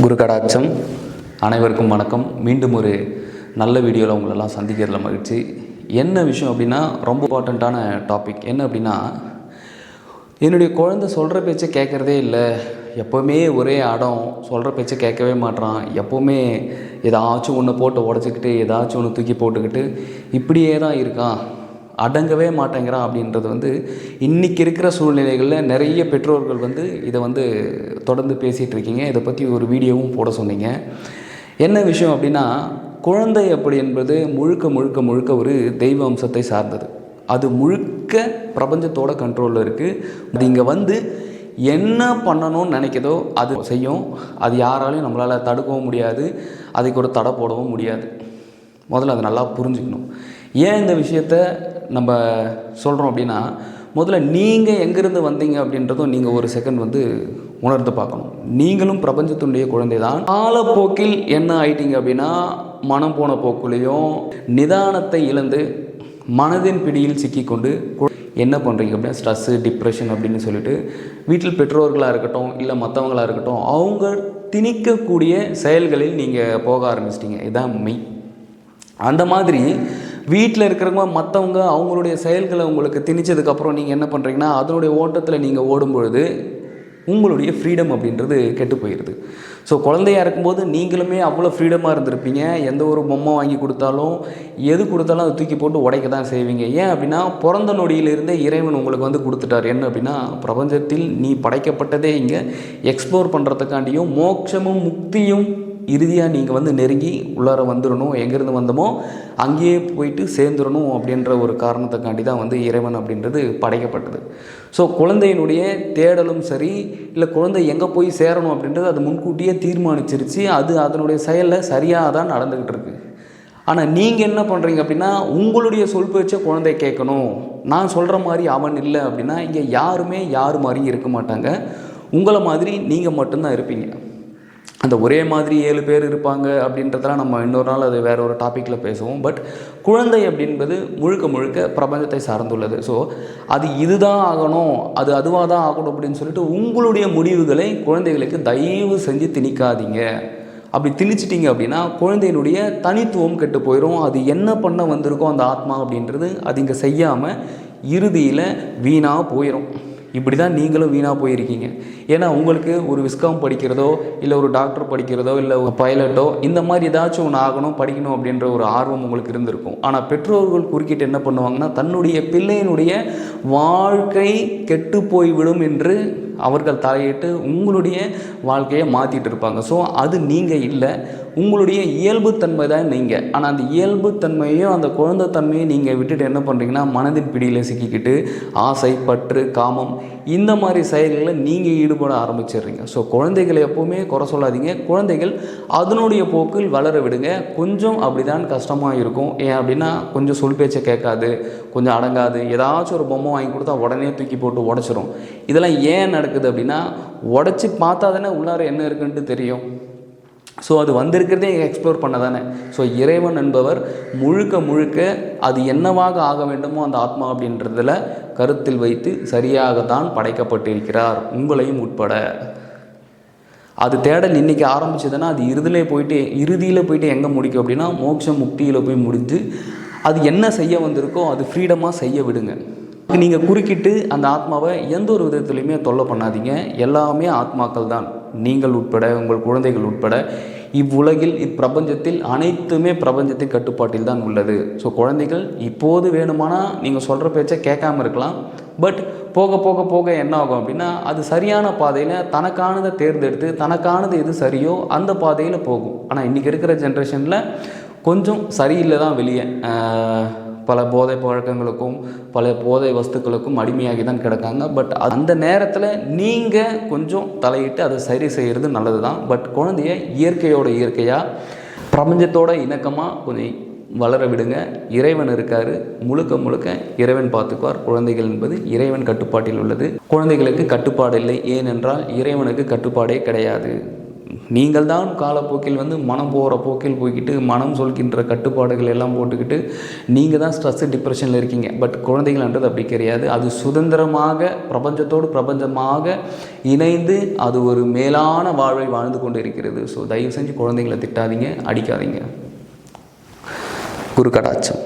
குரு கடாட்சம் அனைவருக்கும் வணக்கம். மீண்டும் ஒரு நல்ல வீடியோவில் உங்களெல்லாம் சந்திக்கிறதுல மகிழ்ச்சி. என்ன விஷயம் அப்படின்னா ரொம்ப இம்பார்ட்டண்ட்டான டாபிக் என்ன அப்படின்னா என்னுடைய குழந்தை சொல்கிற பேச்சை கேட்குறதே இல்லை. எப்போவுமே ஒரே அடம் சொல்கிற பேச்சை கேட்கவே மாட்றான். எப்போவுமே ஏதாச்சும் ஒன்று போட்டு உடச்சிக்கிட்டு ஏதாச்சும் ஒன்று தூக்கி போட்டுக்கிட்டு இப்படியே தான் இருக்கான். அடங்கவே மாட்டேங்கிறான் அப்படின்றது வந்து இன்றைக்கி இருக்கிற சூழ்நிலைகளில் நிறைய பெற்றோர்கள் வந்து இதை வந்து தொடர்ந்து பேசிகிட்டு இருக்கீங்க. இதை பற்றி ஒரு வீடியோவும் போட சொன்னீங்க. என்ன விஷயம் அப்படின்னா குழந்தை அப்படி என்பது முழுக்க முழுக்க முழுக்க ஒரு தெய்வ அம்சத்தை சார்ந்தது. அது முழுக்க பிரபஞ்சத்தோட கண்ட்ரோலில் இருக்குது அது இங்கே வந்து என்ன பண்ணணும்னு நினைக்குதோ அது செய்யும். அது யாராலையும் நம்மளால் தடுக்கவும் முடியாது. அதுக்கு ஒரு தடை போடவும் முடியாது. முதல்ல அதை நல்லா புரிஞ்சுக்கணும். ஏன் இந்த விஷயத்த நம்ம சொல்கிறோம் அப்படின்னா முதல்ல நீங்கள் எங்கேருந்து வந்தீங்க அப்படின்றதும் நீங்கள் ஒரு செகண்ட் வந்து உணர்ந்து பார்க்கணும். நீங்களும் பிரபஞ்சத்தினுடைய குழந்தை தான் காலப்போக்கில் என்ன ஆயிட்டீங்க அப்படின்னா மனம் போன போக்குலேயும் நிதானத்தை இழந்து மனதின் பிடியில் சிக்கிக்கொண்டு என்ன பண்ணுறீங்க அப்படின்னா ஸ்ட்ரெஸ்ஸு டிப்ரெஷன் அப்படின்னு சொல்லிட்டு வீட்டில் பெற்றோர்களாக இருக்கட்டும் இல்லை மற்றவங்களாக இருக்கட்டும் அவங்க திணிக்கக்கூடிய செயல்களில் நீங்கள் போக ஆரம்பிச்சிட்டிங்க. இதான் மெய். அந்த மாதிரி வீட்டில் இருக்கிறவங்க மற்றவங்க அவங்களுடைய செயல்களை உங்களுக்கு திணிச்சதுக்கப்புறம் நீங்கள் என்ன பண்ணுறீங்கன்னா அதனுடைய ஓட்டத்தில் நீங்கள் ஓடும்பொழுது உங்களுடைய ஃப்ரீடம் அப்படின்றது கெட்டு போயிடுது ஸோ குழந்தையா இருக்கும்போது நீங்களுமே அவ்வளோ ஃப்ரீடமாக இருந்திருப்பீங்க. எந்த ஒரு பொம்மை வாங்கி கொடுத்தாலும் எது கொடுத்தாலும் அதை தூக்கி போட்டு உடைக்க தான் செய்வீங்க. ஏன் அப்படின்னா பிறந்த நொடியிலிருந்தே இறைவன் உங்களுக்கு வந்து கொடுத்துட்டார். என்ன அப்படின்னா பிரபஞ்சத்தில் நீ படைக்கப்பட்டதே இங்கே. எக்ஸ்ப்ளோர் பண்ணுறதுக்காண்டியும் மோட்சமும் முக்தியும் இறுதியாக நீங்கள் வந்து நெருங்கி உள்ளார வந்துடணும் எங்கேருந்து வந்தோமோ அங்கேயே போயிட்டு சேர்ந்துடணும் அப்படின்ற ஒரு காரணத்துக்காண்டி தான் வந்து இறைவன் அப்படின்றது படைக்கப்பட்டது. ஸோ குழந்தையினுடைய தேடலும் சரி இல்லை குழந்தை எங்கே போய் சேரணும் அப்படின்றது அது முன்கூட்டியே தீர்மானிச்சிருச்சு. அது அதனுடைய செயலில் சரியாக தான் நடந்துக்கிட்டு இருக்கு. ஆனால் நீங்கள் என்ன பண்ணுறீங்க அப்படின்னா உங்களுடைய சொல் பேச்சை குழந்தை கேட்கணும். நான் சொல்கிற மாதிரி அவன் இல்லை அப்படின்னா இங்கே யாருமே யார் மாதிரியும் இருக்க மாட்டாங்க. உங்களை மாதிரி நீங்கள் மட்டும்தான் இருப்பீங்க. அந்த ஒரே மாதிரி ஏழு பேர் இருப்பாங்க அப்படின்றதெல்லாம் நம்ம இன்னொரு நாள் அது வேற ஒரு டாப்பிக்கில் பேசுவோம். பட் குழந்தை அப்படின்பது முழுக்க முழுக்க பிரபஞ்சத்தை சார்ந்துள்ளது. ஸோ அது இதுதான் ஆகணும் அது அதுவாக தான் ஆகணும் அப்படின்னு சொல்லிட்டு உங்களுடைய முடிவுகளை குழந்தைகளுக்கு தயவு செஞ்சு திணிக்காதீங்க. அப்படி திணிச்சிட்டிங்க அப்படின்னா குழந்தையினுடைய தனித்துவம் கெட்டு போயிடும் அது என்ன பண்ண வந்திருக்கோ அந்த ஆத்மா அப்படின்றது அது இங்கே செய்யாமல் இறுதியில் வீணாக போயிடும் இப்படி தான் நீங்களும் வீணாக போயிருக்கீங்க. ஏன்னா உங்களுக்கு ஒரு விஸ்காம் படிக்கிறதோ இல்லை ஒரு டாக்டர் படிக்கிறதோ இல்லை ஒரு பைலட்டோ இந்த மாதிரி ஏதாச்சும் ஒன்று ஆகணும் படிக்கணும் அப்படின்ற ஒரு ஆர்வம் உங்களுக்கு இருந்திருக்கும். ஆனால் பெற்றோர்கள் குறுக்கிட்டு என்ன பண்ணுவாங்கன்னா தன்னுடைய பிள்ளையினுடைய வாழ்க்கை கெட்டு போய்விடும் என்று அவர்கள் தலையிட்டு உங்களுடைய வாழ்க்கையை மாற்றிட்டு இருப்பாங்க. ஸோ அது நீங்கள் இல்லை. உங்களுடைய இயல்புத்தன்மை தான் நீங்கள் ஆனால் அந்த இயல்புத்தன்மையையும் அந்த குழந்தைத்தன்மையும் நீங்கள் விட்டுட்டு என்ன பண்ணுறீங்கன்னா மனதின் பிடியில் சிக்கிக்கிட்டு ஆசை பற்று காமம் இந்த மாதிரி செயல்களில் நீங்கள் ஈடுபட ஆரம்பிச்சிடுறீங்க. ஸோ குழந்தைகளை எப்போவுமே குறை சொல்லாதீங்க. குழந்தைகள் அதனுடைய போக்கில் வளர விடுங்க. கொஞ்சம் அப்படிதான் கஷ்டமாக இருக்கும். ஏன் அப்படின்னா கொஞ்சம் சொல் பேச்சை கேட்காது. கொஞ்சம் அடங்காது. ஏதாச்சும் ஒரு பொம்மை வாங்கி கொடுத்தா உடனே தூக்கி போட்டு உடச்சிரும். இதெல்லாம் ஏன் நடக்குது அப்படின்னா உடச்சி பார்த்தா தானே உள்ளார என்ன இருக்குன்ட்டு தெரியும். ஸோ அது வந்திருக்கிறதே எக்ஸ்ப்ளோர் பண்ண தானே. ஸோ இறைவன் என்பவர் முழுக்க முழுக்க அது என்னவாக ஆக வேண்டுமோ அந்த ஆத்மா அப்படின்றதுல கருத்தில் வைத்து சரியாகத்தான் படைக்கப்பட்டிருக்கிறார். உங்களையும் உட்பட. அது தேடல் இன்றைக்கி ஆரம்பிச்சதுன்னா அது இறுதியிலே போயிட்டு இறுதியில் போயிட்டு எங்கே முடிக்கும் அப்படின்னா மோட்சம் முக்தியில் போய் முடிஞ்சு அது என்ன செய்ய வந்திருக்கோ அது ஃப்ரீடமாக செய்ய விடுங்க. நீங்கள் குறுக்கிட்டு அந்த ஆத்மாவை எந்த ஒரு விதத்துலையுமே தொல்லை பண்ணாதீங்க. எல்லாமே ஆத்மாக்கள் தான். நீங்கள் உட்பட உங்கள் குழந்தைகள் உட்பட. இவ்வுலகில் இப்பிரபஞ்சத்தில் அனைத்துமே பிரபஞ்சத்தின் கட்டுப்பாட்டில் தான் உள்ளது. ஸோ குழந்தைகள் இப்போது வேணுமானால் நீங்கள் சொல்கிற பேச்சை கேட்காம இருக்கலாம். பட் போக போக போக என்ன ஆகும் அப்படின்னா அது சரியான பாதையில் தனக்கானதை தேர்ந்தெடுத்து தனக்கானது எது சரியோ அந்த பாதையில் போகும். ஆனால் இன்றைக்கி இருக்கிற ஜென்ரேஷனில் கொஞ்சம் சரியில்லை தான் வெளியே. பல போதை பழக்கங்களுக்கும் பல போதை வஸ்துக்களுக்கும் அடிமையாகி தான் கிடக்காங்க. பட் அந்த நேரத்தில் நீங்கள் கொஞ்சம் தலையிட்டு அதை சரி செய்கிறது நல்லது தான் பட் குழந்தைய இயற்கையோட இயற்கையாக பிரபஞ்சத்தோட இணக்கமாக கொஞ்சம் வளர விடுங்க. இறைவன் இருக்காரு. முழுக்க முழுக்க இறைவன் பார்த்துக்குவார். குழந்தைகள் என்பது இறைவன் கட்டுப்பாட்டில் உள்ளது. குழந்தைகளுக்கு கட்டுப்பாடு இல்லை. ஏனென்றால் இறைவனுக்கு கட்டுப்பாடே கிடையாது. நீங்கள் தான் காலப்போக்கில் வந்து மனம் போகிற போக்கில் போய்கிட்டு மனம் சொல்கின்ற கட்டுப்பாடுகள் எல்லாம் போட்டுக்கிட்டு நீங்கள் தான் ஸ்ட்ரெஸ்ஸு டிப்ரெஷனில் இருக்கீங்க. பட் குழந்தைகள்ன்றது அப்படி கிடையாது. அது சுதந்திரமாக பிரபஞ்சத்தோடு பிரபஞ்சமாக இணைந்து அது ஒரு மேலான வாழ்வை வாழ்ந்து கொண்டு இருக்கிறது ஸோ தயவு செஞ்சு குழந்தைங்களை திட்டாதீங்க அடிக்காதீங்க. குரு கடாட்சம்